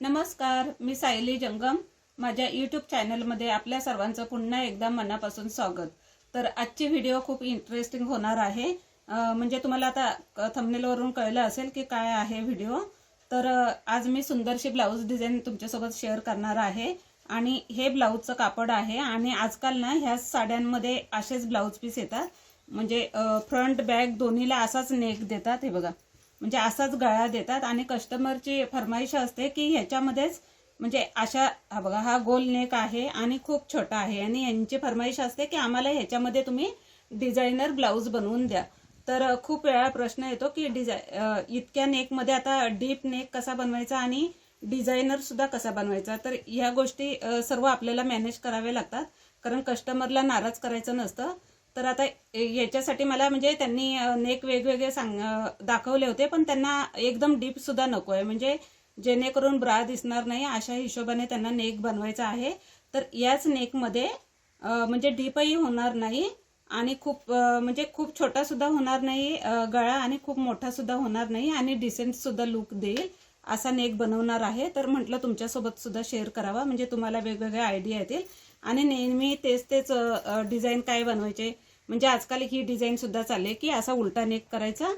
नमस्कार मी सायली जंगम. माझ्या यूट्यूब चॅनलमध्ये आपल्या सर्वांचं पुन्हा एकदा मनापासून स्वागत. तर आजची व्हिडिओ खूप इंटरेस्टिंग होणार आहे. म्हणजे तुम्हाला आता थंबनेलवरून कळलं असेल की काय आहे व्हिडिओ तर आज मी सुंदरशी ब्लाऊज डिझाईन तुमच्यासोबत शेअर करणार आहे. आणि हे ब्लाऊजचं कापड आहे आणि आजकाल ना ह्या साड्यांमध्ये असेच ब्लाऊज पीस येतात. म्हणजे फ्रंट बॅक दोन्हीला असाच नेक देतात हे बघा. म्हणजे असाच गळा देतात आणि कस्टमरची फरमाईश असते की ह्याच्यामध्येच म्हणजे अशा हा बघा हा गोल नेक आहे आणि खूप छोटा आहे. आणि यांची फरमाईश असते की आम्हाला ह्याच्यामध्ये तुम्ही डिझायनर ब्लाऊज बनवून द्या. तर खूप वेळा प्रश्न येतो की डिझाय इतक्या नेकमध्ये आता डीप नेक कसा बनवायचा आणि डिझायनर सुद्धा कसा बनवायचा? तर ह्या गोष्टी सर्व आपल्याला मॅनेज कराव्या लागतात. कारण कस्टमरला नाराज करायचं नसतं. तर आता याच्यासाठी मला म्हणजे त्यांनी नेक वेगवेगळे सांग दाखवले होते पण त्यांना एकदम डीप सुद्धा नको आहे. म्हणजे जेणेकरून ब्रा दिसणार नाही अशा हिशोबाने त्यांना नेक बनवायचा आहे. तर याच नेकमध्ये म्हणजे डीपही होणार नाही आणि खूप म्हणजे खूप छोटा सुद्धा होणार नाही गळा आणि खूप मोठा सुद्धा होणार नाही आणि डिसेंट सुद्धा लुक देईल असा नेक बनवणार आहे. तर म्हटलं तुमच्यासोबत सुद्धा शेअर करावा म्हणजे तुम्हाला वेगवेगळ्या आयडिया येतील. आणि नेहमी तेच तेच डिझाईन काय बनवायचे म्हणजे आजकाल ही डिझाईन सुद्धा चालले की असा उलटा नेक करायचा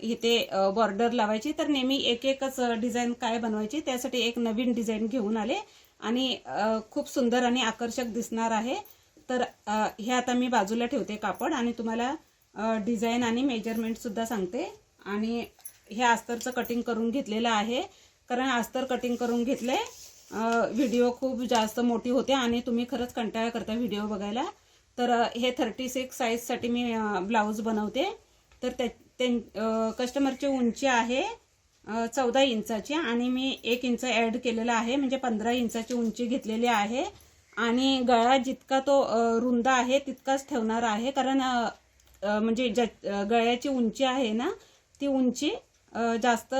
इथे बॉर्डर लावायची तर नेहमी एक एकच डिझाईन काय बनवायची त्यासाठी एक नवीन डिझाईन घेऊन आले आणि खूप सुंदर आणि आकर्षक दिसणार आहे. तर हे आता मी बाजूला ठेवते कापड आणि तुम्हाला डिझाईन आणि मेजरमेंट सुद्धा सांगते. आणि हे अस्तरचं कटिंग करून घेतलेलं आहे. कारण अस्तर कटिंग करून घेतले व्हिडिओ खूप जास्त मोठी होते आणि तुम्ही खरंच कंटाळा करता व्हिडिओ बघायला. तर हे थर्टी सिक्स साईजसाठी मी ब्लाऊज बनवते. तर त्या कस्टमरची उंची आहे चौदा इंचाची आणि मी एक इंच ॲड केलेला आहे म्हणजे पंधरा इंचाची उंची घेतलेली आहे. आणि गळा जितका तो रुंद आहे तितकाच ठेवणार आहे. कारण म्हणजे ज्या गळ्याची उंची आहे ना ती उंची जास्त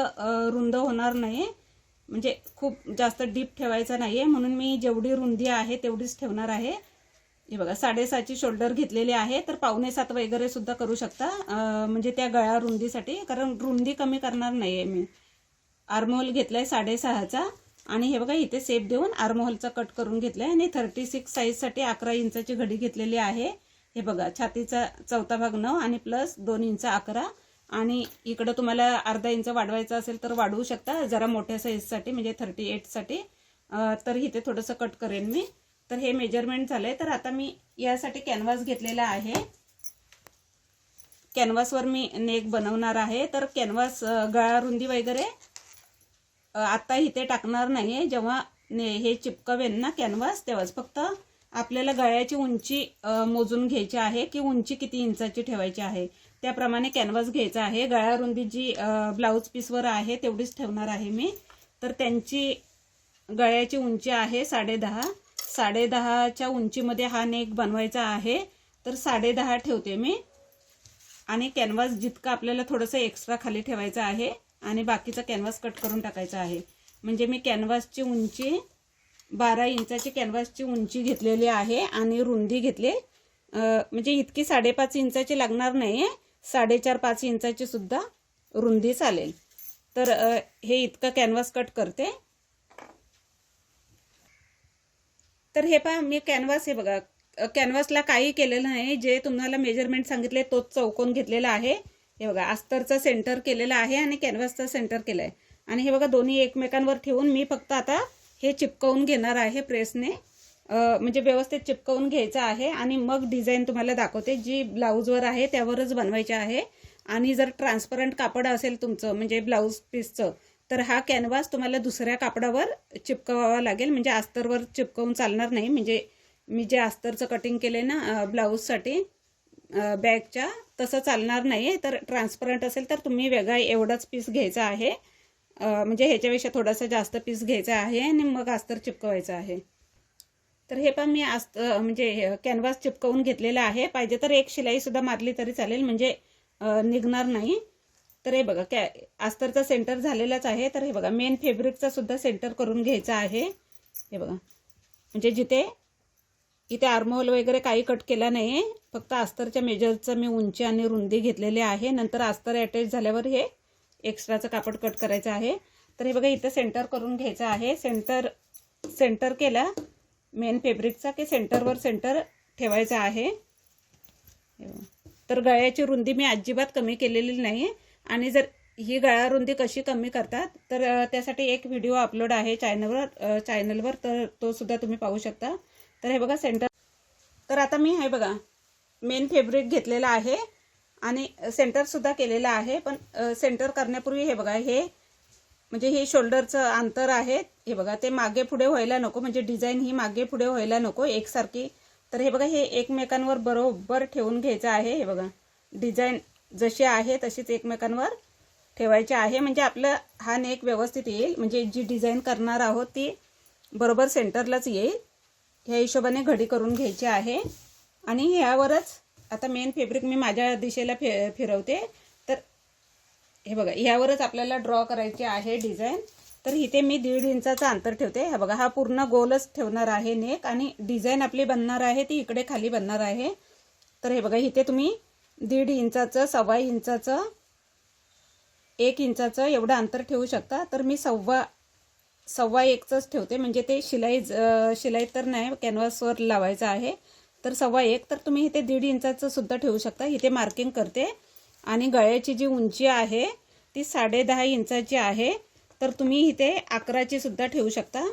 रुंद होणार नाही. म्हणजे खूप जास्त डीप ठेवायचा नाही आहे म्हणून मी जेवढी रुंदी आहे तेवढीच ठेवणार आहे. हे बघा साडेसातची शोल्डर घेतलेली आहे तर पावणे सात वगैरे सुद्धा करू शकता. म्हणजे त्या गळा रुंदीसाठी कारण रुंदी कमी करणार नाही आहे मी. आर्मोल घेतलाय साडेसहाचा. आणि हे बघा इथे सेप देऊन आर्मोहलचा कट करून घेतलाय. आणि थर्टी सिक्स साईजसाठी अकरा इंचाची घडी घेतलेली आहे. हे बघा छातीचा चौथा भाग नऊ आणि प्लस दोन इंच अकरा. आणि इकडं तुम्हाला अर्धा इंच वाढवायचं असेल तर वाढवू शकता जरा मोठ्या साईजसाठी म्हणजे थर्टी एटसाठी तर इथे थोडंसं कट करेन मी. तर हे मेजरमेंट झालंय. तर आता मी यासाठी कॅनव्हास घेतलेला आहे. कॅनव्हासवर मी नेक बनवणार आहे. तर कॅनव्हास गळा रुंदी वगैरे आत्ता आता इथे टाकणार नाही आहे जेव्हा ने हे चिपकवेन ना कॅनव्हास तेव्हाच फक्त आपल्याला गळ्याची उंची मोजून घ्यायची आहे की उंची किती इंचाची ठेवायची आहे. त्याप्रमाणे कॅनव्हास घ्यायचा आहे. गळ्या रुंदी जी ब्लाऊज पीसवर आहे तेवढीच ठेवणार आहे मी. तर त्यांची गळ्याची उंची आहे साडेदहाच्या उंचीमध्ये हा नेक बनवायचा आहे. तर साडेदहा ठेवते मी. आणि कॅनव्हास जितका आपल्याला थोडंसं एक्स्ट्रा खाली ठेवायचं आहे आणि बाकीचा कॅनव्हास कट करून टाकायचा आहे. म्हणजे मी कॅनव्हासची उंची बारा इंचाची कॅनव्हासची उंची घेतलेली आहे आणि रुंदी घेतली. म्हणजे इतकी साडेपाच इंचाची लागणार नाही आहे साडेचार पाच इंचाची सुद्धा रुंदी चालेल. तर हे इतकं कॅनव्हास कट करते. तर हे पहा मी कॅनव्हास हे बघा. कॅनव्हासला काही केलेलं नाही. जे तुम्हाला मेजरमेंट सांगितले तोच चौकोन घेतलेला आहे. हे बघा अस्तरचा सेंटर केलेला आहे आणि कॅनव्हासचा सेंटर केला आहे आणि हे बघा दोन्ही एकमेकांवर ठेवून मी फक्त आता हे चिपकवून घेणार आहे प्रेसने म्हणजे व्यवस्थित चिपकवून घ्यायचं आहे. आणि मग डिझाईन तुम्हाला दाखवते. जी ब्लाऊजवर आहे त्यावरच बनवायची आहे. आणि जर ट्रान्सपरंट कापड असेल तुमचं म्हणजे ब्लाऊज पीसचं तर हा कॅनव्हास तुम्हाला दुसऱ्या कापडावर चिपकवावा लागेल. म्हणजे अस्तरवर चिपकवून चालणार नाही. म्हणजे मी जे अस्तरचं कटिंग केलं ना ब्लाऊजसाठी बॅगच्या तसं चालणार नाही तर ट्रान्सपरंट असेल तर तुम्ही वेगळा एवढाच पीस घ्यायचा आहे. म्हणजे ह्याच्यापेक्षा थोडासा जास्त पीस घ्यायचा आहे आणि मग अस्तर चिपकवायचं आहे. तर हे पण मी आस्त म्हणजे कॅनव्हास चिपकवून घेतलेला आहे. पाहिजे तर एक शिलाईसुद्धा मारली तरी चालेल. म्हणजे निघणार नाही. तर हे बघा कॅ अस्तरचा सेंटर झालेलाच आहे. तर हे बघा मेन फेब्रिकचा सुद्धा सेंटर करून घ्यायचा आहे. हे बघा. म्हणजे जिथे इथे आर्मोल वगैरे काही कट केला नाही फक्त अस्तरच्या मेजरचं मी उंची आणि रुंदी घेतलेली आहे. नंतर अस्तर अटॅच झाल्यावर हे एक्स्ट्राचं कापड कट करायचं आहे. तर हे बघा इथं सेंटर करून घ्यायचं आहे. सेंटर सेंटर केला मेन फेब्रिकचा की सेंटरवर सेंटर ठेवायचा आहे. तर गळ्याची रुंदी मी अजिबात कमी केलेली नाही आहे आणि जर ही गळा रुंदी कशी कमी करतात तर त्यासाठी एक व्हिडिओ अपलोड आहे चॅनलवर चॅनलवर तर तो सुद्धा तुम्ही पाहू शकता. तर हे बघा सेंटर तर आता मी हे बघा मेन फेब्रिक घेतलेला आहे आणि सेंटरसुद्धा केलेलं आहे पण सेंटर करण्यापूर्वी हे बघा हे म्हणजे हे शोल्डरचं अंतर आहे. हे बघा ते मागे पुढे व्हायला नको म्हणजे डिझाईन ही मागे पुढे व्हायला नको एकसारखी. तर हे बघा हे एकमेकांवर बरोबर ठेवून घ्यायचं आहे हे बघा. डिझाईन जशी आहे तशीच एकमेकांवर ठेवायची आहे. म्हणजे आपलं हा नेक व्यवस्थित येईल. म्हणजे जी डिझाईन करणार आहोत ती बरोबर सेंटरलाच येईल. ह्या हिशोबाने घडी करून घ्यायची आहे. आणि ह्यावरच आता मेन फेब्रिक मी माझ्या दिशेला फे फिरवते. तर हे बघा ह्यावरच आपल्याला ड्रॉ करायची आहे डिझाईन तर इथे मी दीड इंचाचं अंतर ठेवते. हे बघा हा पूर्ण गोलच ठेवणार आहे नेक. आणि डिझाईन आपली बनणार आहे ती इकडे खाली बनणार आहे. तर हे बघा इथे तुम्ही दीड इंचाचं सव्वा इंचाचं एक इंचाचं एवढं अंतर ठेवू शकता. तर मी सव्वा सव्वा एकचंच ठेवते. म्हणजे ते शिलाई शिलाई तर नाही कॅनव्हासवर लावायचं आहे. तर सव्वा एक तर तुम्ही इथे दीड इंचाचं सुद्धा ठेवू शकता. इथे मार्किंग करते. आणि गळ्याची जी उंची आहे ती साडे दहा इंचाची आहे. तर तुम्ही इथे अकराची सुद्धा ठेवू शकता.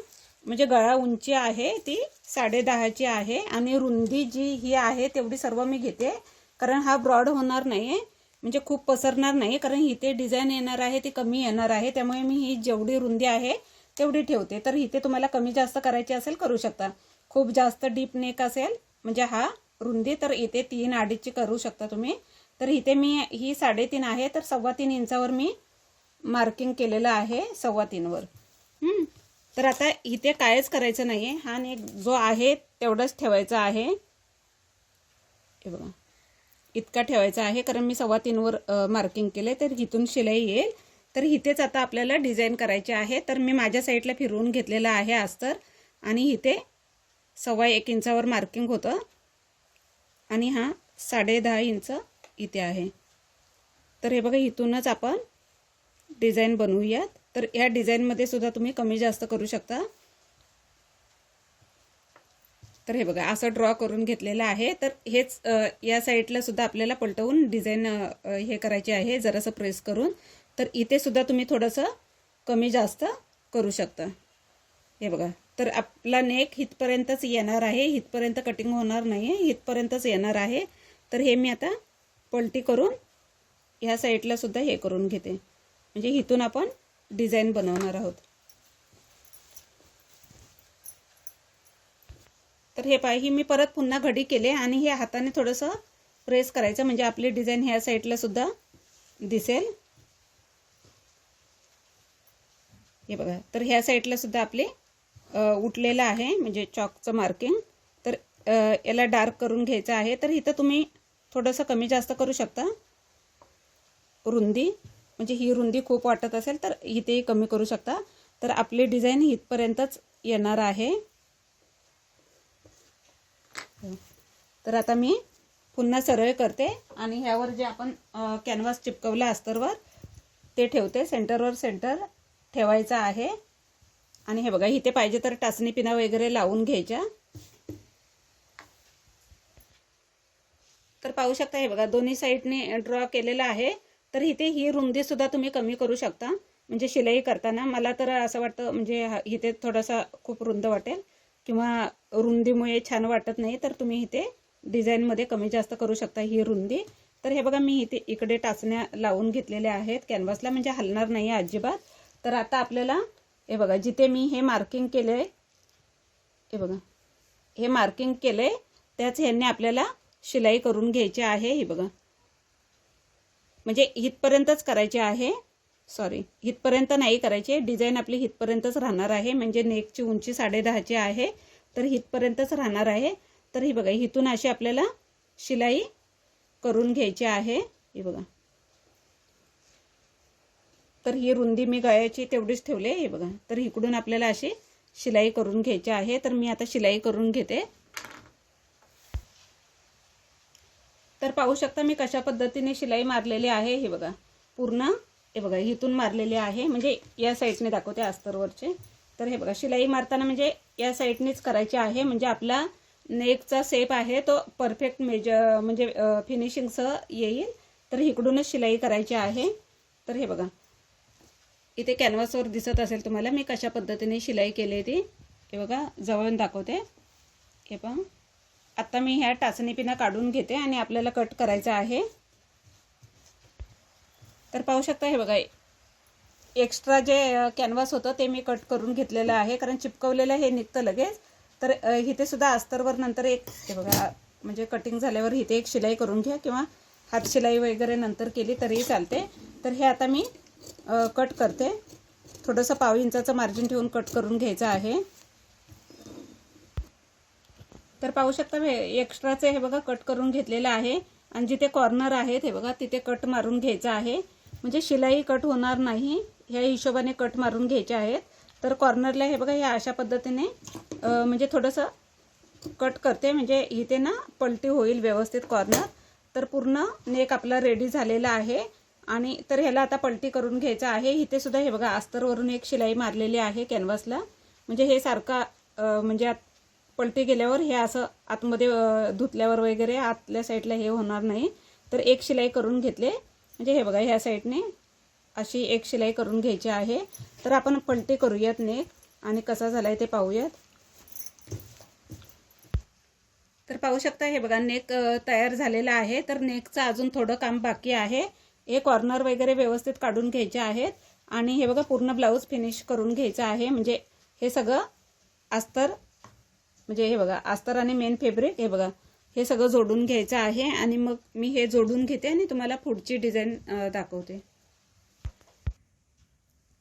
म्हणजे गळा उंची आहे ती साडे दहाची आहे. आणि रुंदी जी ही आहे तेवढी सर्व मी घेते. कारण हा ब्रॉड होणार नाही आहे म्हणजे खूप पसरणार नाही कारण इथे डिझाईन येणार आहे ती कमी येणार आहे. त्यामुळे मी ही जेवढी रुंदी आहे तेवढी ठेवते. तर इथे तुम्हाला कमी जास्त करायची असेल करू शकता. खूप जास्त डीप नेक असेल म्हणजे हा रुंदी तर इथे तीन अडीचची करू शकता तुम्ही. तर इथे मी ही साडेतीन आहे तर सव्वा तीन इंचावर मी मार्किंग केलेलं आहे सव्वा तीनवर तर आता इथे कायच करायचं नाही आहे हा नेक जो आहे तेवढंच ठेवायचा आहे. हे बघा. इतका ठेवायचा आहे. कारण मी सव्वा तीनवर मार्किंग केले तर इथून शिलाई येईल. तर इथेच आता आपल्याला डिझाईन करायचे आहे. तर मी माझ्या साईडला फिरवून घेतलेलं आहे अस्तर आणि इथे सव्वा एक इंचावर मार्किंग होतं. आणि हा साडे दहा इंच इथे आहे. तर हे बघा इथूनच आपण डिझाईन बनवूयात. तर ह्या डिझाईनमध्ये सुद्धा तुम्ही कमी जास्त करू शकता. तर हे बघा असं ड्रॉ करून घेतलेलं आहे. तर हेच या साईडला सुद्धा आपल्याला पलटवून डिझाईन हे करायचे आहे जरासं प्रेस करून. तर इथे सुद्धा तुम्ही थोडंसं कमी जास्त करू शकता. हे बघा तर आपला नेक हितपर्यंतच येणार आहे. हितपर्यंत कटिंग होणार नाही आहे हितपर्यंतच येणार आहे. तर हे मी आता पलटी करून ह्या साईडला सुद्धा हे करून घेते. म्हणजे इथून आपण डिझाईन बनवणार आहोत. तर हे पाय ही मी परत पुन्हा घडी केले आणि हे हाताने थोडंसं प्रेस करायचं म्हणजे आपली डिझाईन ह्या साईडला सुद्धा दिसेल. हे बघा तर ह्या साईडला सुद्धा आपली उठलेलं आहे म्हणजे चॉकचं मार्किंग. तर याला डार्क करून घ्यायचं आहे तर इथं तुम्ही थोडंसं कमी जास्त करू शकता. रुंदी म्हणजे ही रुंदी खूप वाटत असेल तर इथेही कमी करू शकता. तर आपली डिझाईन इथपर्यंतच येणार आहे. तर आता मी पुन्हा सरळ करते आणि ह्यावर जे आपण कॅनव्हास चिपकवला अस्तरवर ते ठेवते. सेंटरवर सेंटर ठेवायचा आहे. आणि हे बघा इथे पाहिजे तर टाचणी पिना वगैरे लावून घ्यायच्या. तर पाहू शकता हे बघा दोन्ही साईडने ड्रॉ केलेलं आहे. तर इथे ही रुंदी सुद्धा तुम्ही कमी करू शकता. म्हणजे शिलाई करताना मला तर असं वाटतं म्हणजे इथे थोडासा खूप रुंद वाटेल किंवा रुंदीमुळे छान वाटत नाही तर तुम्ही इथे डिझाईनमध्ये कमी जास्त करू शकता ही रुंदी. तर हे बघा मी इथे इकडे टाचण्या लावून घेतलेल्या आहेत. कॅनव्हासला म्हणजे हलणार नाही अजिबात. तर आता आपल्याला हे बघा जिथे मी हे मार्किंग केलं आहे हे बघा हे मार्किंग केलं आहे त्याच ह्यांनी आपल्याला शिलाई करून घ्यायची आहे हे बघा. म्हणजे इथपर्यंतच करायचे आहे. सॉरी इथपर्यंत नाही करायचे. डिझाईन आपली इथपर्यंतच राहणार आहे. म्हणजे नेकची उंची साडे दहाची आहे. तर इथपर्यंतच राहणार आहे. तर ही बघा इथून अशी आपल्याला शिलाई करून घ्यायची आहे. ही बघा. तर ही रुंदी मी गळ्याची तेवढीच ठेवली आहे हे बघा. तर इकडून आपल्याला अशी शिलाई करून घ्यायची आहे. तर मी आता शिलाई करून घेते. तर पाहू शकता मी कशा पद्धतीने शिलाई मारलेली आहे हे बघा. पूर्ण हे बघा इथून मारलेले आहे. म्हणजे या साईडने दाखवते अस्तरवरचे. तर हे बघा शिलाई मारताना म्हणजे या साईडनेच करायची आहे. म्हणजे आपला नेकचा सेप आहे तो परफेक्ट मेजर म्हणजे फिनिशिंगसह येईल. तर इकडूनच शिलाई करायची आहे. तर हे बघा. इथे कॅनव्हासवर दिसत असेल तुम्हाला मी कशा पद्धतीने शिलाई केली ती. हे बघा जवळून दाखवते. हे पहा. आत्ता मी ह्या टाचणी पिना काढून घेते आणि आपल्याला कट करायचं आहे. तर पाहू शकता हे बघा एक्स्ट्रा जे कॅनव्हास होतं ते मी कट करून घेतलेलं आहे. कारण चिपकवलेलं हे निघतं लगेच. तर इथे सुद्धा अस्तरवर नंतर एक हे बघा म्हणजे कटिंग झाल्यावर इथे एक शिलाई करून घ्या किंवा हात शिलाई वगैरे नंतर केली तरीही चालते. तर हे आता मी कट करते. थोडंसं पाव इंचाचं मार्जिन ठेवून कट करून घ्यायचं आहे. तर पाहू शकता हे एक्स्ट्राचे हे बघा कट करून घेतलेलं आहे. आणि जिथे कॉर्नर आहेत हे बघा तिथे कट मारून घ्यायचं आहे. म्हणजे शिलाई कट होणार नाही ह्या हिशोबाने कट मारून घ्यायचे आहेत. तर कॉर्नरला हे बघा ह्या अशा पद्धतीने म्हणजे थोडंसं कट करते म्हणजे इथे ना पलटी होईल व्यवस्थित कॉर्नर तर पूर्ण नेक आपला रेडी झालेला आहे. आणि तर ह्याला आता पलटी करून घ्यायचं आहे. इथे सुद्धा हे बघा अस्तरवरून एक शिलाई मारलेली आहे कॅनव्हासला म्हणजे हे सारखा म्हणजे आत- पलटी गेल्यावर हे असं आतमध्ये धुतल्यावर वगैरे आतल्या साईडला हे होणार नाही. तर एक शिलाई करून घेतले. म्हणजे हे बघा ह्या साईडने अशी एक शिलाई करून घ्यायची आहे. तर आपण पलटी करूयात नेक. आणि कसा झाला आहे ते पाहूयात. तर पाहू शकता हे बघा नेक तयार झालेला आहे. तर नेकचं अजून थोडं काम बाकी आहे. हे कॉर्नर वगैरे व्यवस्थित काढून घ्यायचे आहेत. आणि हे बघा पूर्ण ब्लाऊज फिनिश करून घ्यायचं आहे. म्हणजे हे सगळं अस्तर म्हणजे हे बघा अस्तर आणि मेन फेब्रिक हे बघा हे सगळं जोडून घ्यायचं आहे. आणि मग मी हे जोडून घेते आणि तुम्हाला पुढची डिझाईन दाखवते.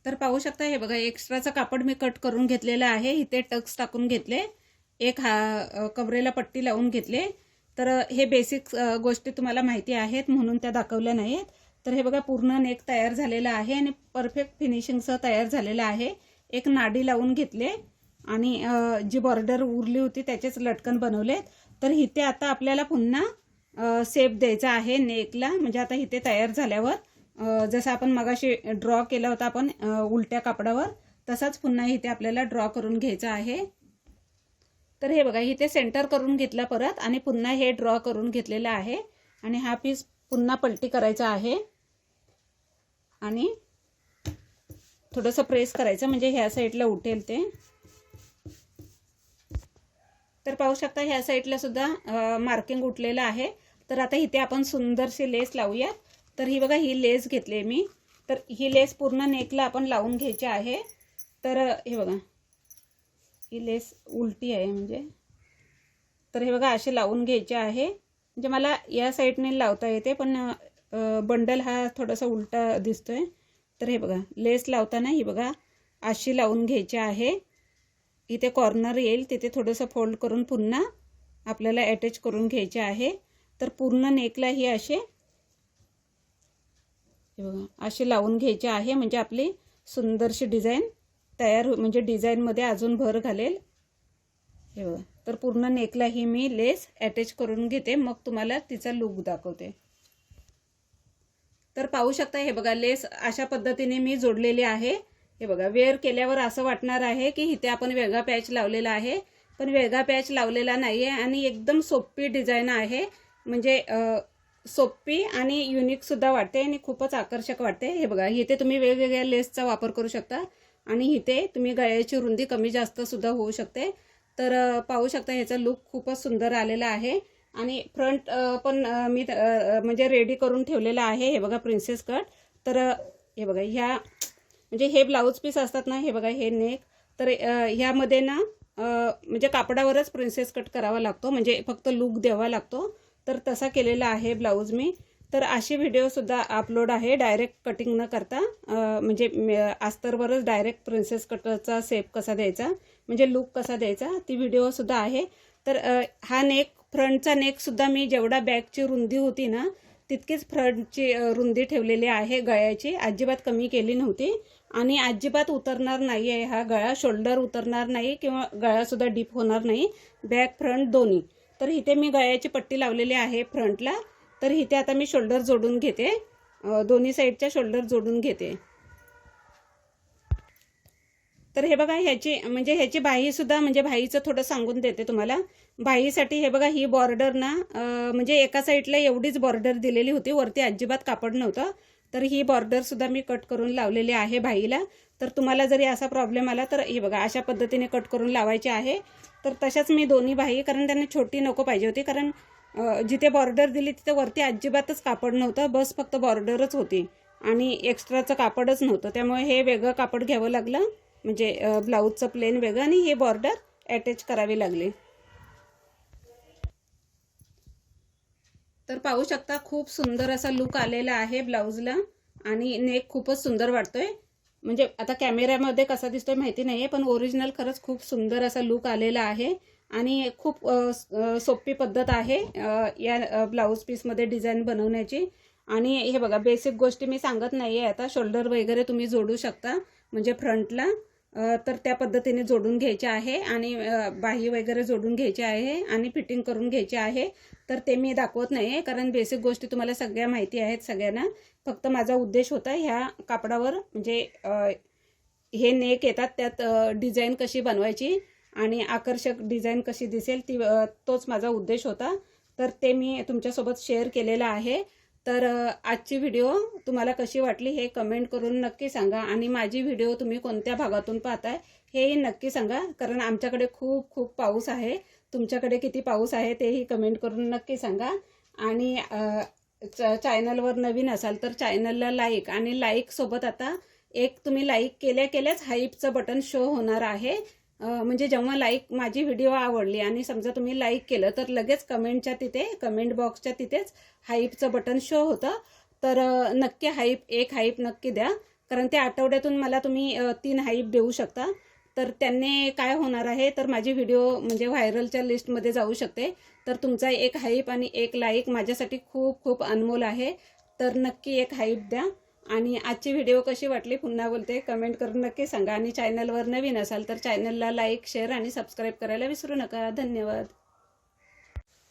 तर पाहू शकता हे बघा एक्स्ट्राचं कापड मी कट करून घेतलेलं आहे. इथे टक्स टाकून घेतले. एक हा अ, कवरेला पट्टी लावून घेतले. तर हे बेसिक गोष्टी तुम्हाला माहिती आहेत म्हणून त्या दाखवल्या नाहीत. तर हे बघा पूर्ण नेक तयार झालेला आहे आणि परफेक्ट फिनिशिंगसह तयार झालेलं आहे. एक नाडी लावून घेतले आणि जी बॉर्डर उरली होती त्याचेच लटकन बनवलेत. तर इथे आता आपल्याला पुन्हा सेप द्यायचा आहे नेकला. म्हणजे आता इथे तयार झाल्यावर जसं आपण मगाशी ड्रॉ केला होता आपण उलट्या कापडावर तसाच पुन्हा इथे आपल्याला ड्रॉ करून घ्यायचा आहे. तर हे बघा इथे सेंटर करून घेतला परत आणि पुन्हा हे ड्रॉ करून घेतलेलं आहे. आणि हा पीस पुन्हा पलटी करायचा आहे. आणि थोडंसं प्रेस करायचं म्हणजे ह्या साईडला उठेल ते. तर पाहू शकता ह्या साईडला सुद्धा मार्किंग उठलेलं आहे. तर आता इथे आपण सुंदरशी लेस लावूयात. तर ही बघा ही लेस घेतली मी. तर ही लेस पूर्ण नेकला आपण लावून घ्यायची आहे. तर हे बघा. ही लेस उलटी आहे म्हणजे. तर हे बघा असे लावून घ्यायचे आहे. म्हणजे मला या साईडने लावता येते पण बंडल हा थोडासा उलटा दिसतोय. तर हे बघा लेस लावताना ही बघा अशी लावून घ्यायची आहे. इथे कॉर्नर येईल तिथे थोडंसं फोल्ड करून पुन्हा आपल्याला अटॅच करून घ्यायचे आहे. तर पूर्ण नेकला ही असे हे बघा असे लावून घ्यायचे आहे. म्हणजे आपली सुंदरशी डिझाईन तयार हो-, म्हणजे डिझाईनमध्ये अजून भर घालेल. हे बघा. तर पूर्ण नेकला ही मी लेस अटॅच करून घेते. मग तुम्हाला तिचा लुक दाखवते. तर पाहू शकता हे बघा लेस अशा पद्धतीने मी जोडलेली आहे. हे बघा वेअर केल्यावर असं वाटणार आहे की इथे आपण वेगळा पॅच लावलेला आहे. पण वेगळा पॅच लावलेला नाही आहे आणि एकदम सोपी डिझाईन आहे. म्हणजे सोपी आणि युनिकसुद्धा वाटते आणि खूपच आकर्षक वाटते. हे बघा इथे तुम्ही वेगवेगळ्या लेसचा वापर करू शकता. आणि इथे तुम्ही गळ्याची रुंदी कमी जास्त सुद्धा होऊ शकते. तर पाहू शकता ह्याचा लुक खूपच सुंदर आलेला आहे. आणि फ्रंट पण मी म्हणजे रेडी करून ठेवलेला आहे. हे बघा प्रिन्सेस कट तर हे बघा ह्या म्हणजे हे ब्लाऊज पीस असतात ना हे बघा हे नेक तर ह्यामध्ये ना म्हणजे कापडावरच प्रिन्सेस कट करावा लागतो. म्हणजे फक्त लुक द्यावा लागतो. तर तसा केलेला आहे ब्लाऊज मी. तर असे व्हिडिओसुद्धा अपलोड आहे. डायरेक्ट कटिंग न करता म्हणजे आस्तरवरच अस्तरवरच डायरेक्ट प्रिन्सेस कटरचा सेप कसा द्यायचा म्हणजे लुक कसा द्यायचा ती व्हिडिओसुद्धा आहे. तर हा नेक फ्रंटचा नेकसुद्धा मी जेवढा बॅगची रुंदी होती ना तितकीच फ्रंटची रुंदी ठेवलेली आहे गळ्याची. अजिबात कमी केली नव्हती. आणि अजिबात उतरणार नाही आहे हा गळा शोल्डर उतरणार नाही किंवा गळासुद्धा डीप होणार नाही. बॅक फ्रंट दोन्ही. तर इथे मी गळ्याची पट्टी लावलेली आहे फ्रंटला तर इथे आता मी शोल्डर जोडून घेते. दोन्ही साईडच्या शोल्डर जोडून घेते. तर हे बघा ह्याची म्हणजे ह्याची बाहीसुद्धा म्हणजे बाहीचं थोडं सांगून देते तुम्हाला. बाहीसाठी हे बघा ही बॉर्डर ना म्हणजे एका साईडला एवढीच बॉर्डर दिलेली होती. वरती अजिबात कापड नव्हतं. तर ही बॉर्डरसुद्धा मी कट करून लावलेली आहे भाईला तर तुम्हाला जरी असा प्रॉब्लेम आला तर हे बघा अशा पद्धतीने कट करून लावायची आहे. तर तशाच मी दोन्ही बाही कारण त्यांना छोटी नको पाहिजे होती. कारण जिथे बॉर्डर दिली तिथे वरती अजिबातच कापड नव्हतं. बस फक्त बॉर्डरच होती. आणि एक्स्ट्राचं कापडच नव्हतं. त्यामुळे हे वेगळं कापड घ्यावं लागलं. म्हणजे ब्लाऊजचं प्लेन वेगळं आणि हे बॉर्डर अटॅच करावी लागली. तर पाहू शकता खूप सुंदर असा लुक आलेला आहे ब्लाऊजला आणि नेक खूपच सुंदर वाटतोय. म्हणजे आता कॅमेऱ्यामध्ये कसा दिसतोय माहिती नाही आहे पण ओरिजिनल खरंच खूप सुंदर असा लुक आलेला आहे. आणि खूप सोपी पद्धत आहे या ब्लाऊज पीसमध्ये डिझाईन बनवण्याची. आणि हे बघा बेसिक गोष्टी मी सांगत नाही आहे आता शोल्डर वगैरे तुम्ही जोडू शकता म्हणजे फ्रंटला तर त्या पद्धतीने जोडून घ्यायचे आहे आणि बाही वगैरे जोडून घ्यायची आहे आणि फिटिंग करून घ्यायचे आहे. तर ते मी दाखवत नाही आहे कारण बेसिक गोष्टी तुम्हाला सगळ्या माहिती आहेत सगळ्यांना. फक्त माझा उद्देश होता ह्या कापडावर म्हणजे हे नेक येतात त्यात डिझाईन कशी बनवायची आणि आकर्षक डिझाईन कशी दिसेल ती तोच माझा उद्देश होता. तर ते मी तुमच्यासोबत शेअर केलेलं आहे. तर आजची व्हिडिओ तुम्हाला कशी वाटली हे कमेंट करून नक्की सांगा. आणि माझी व्हिडिओ तुम्ही कोणत्या भागातून पाहताय हेही नक्की सांगा. कारण आमच्याकडे खूप खूप पाऊस आहे. तुमच्याकडे किती पाऊस आहे तेही कमेंट करून नक्की सांगा. आणि च चॅनलवर नवीन असाल तर चॅनलला लाईक आणि लाईकसोबत आता एक तुम्ही लाईक केल्या केल्याच हाईपचं बटन शो होणार आहे. म्हणजे जेव्हा लाईक माझी व्हिडिओ आवडली आणि समजा तुम्ही लाईक केलं तर लगेच कमेंटच्या तिथे कमेंट बॉक्सच्या तिथेच हाईपचं बटन शो होतं. तर नक्की हाईप एक हाईप नक्की द्या. कारण त्या आठवड्यातून मला तुम्ही तीन हाईप देऊ शकता. तर त्यांनी काय होणार आहे तर माझी व्हिडिओ म्हणजे व्हायरलच्या लिस्टमध्ये जाऊ शकते. तर तुमचा एक हाईप आणि एक लाईक माझ्यासाठी खूप खूप अनमोल आहे. तर नक्की एक हाईप द्या. आणि आजची व्हिडिओ कशी वाटली पुन्हा बोलते. कमेंट करून नक्की सांगा. आणि चॅनलवर नवीन असाल तर चॅनलला लाईक शेअर आणि सबस्क्राईब करायला विसरू नका. धन्यवाद.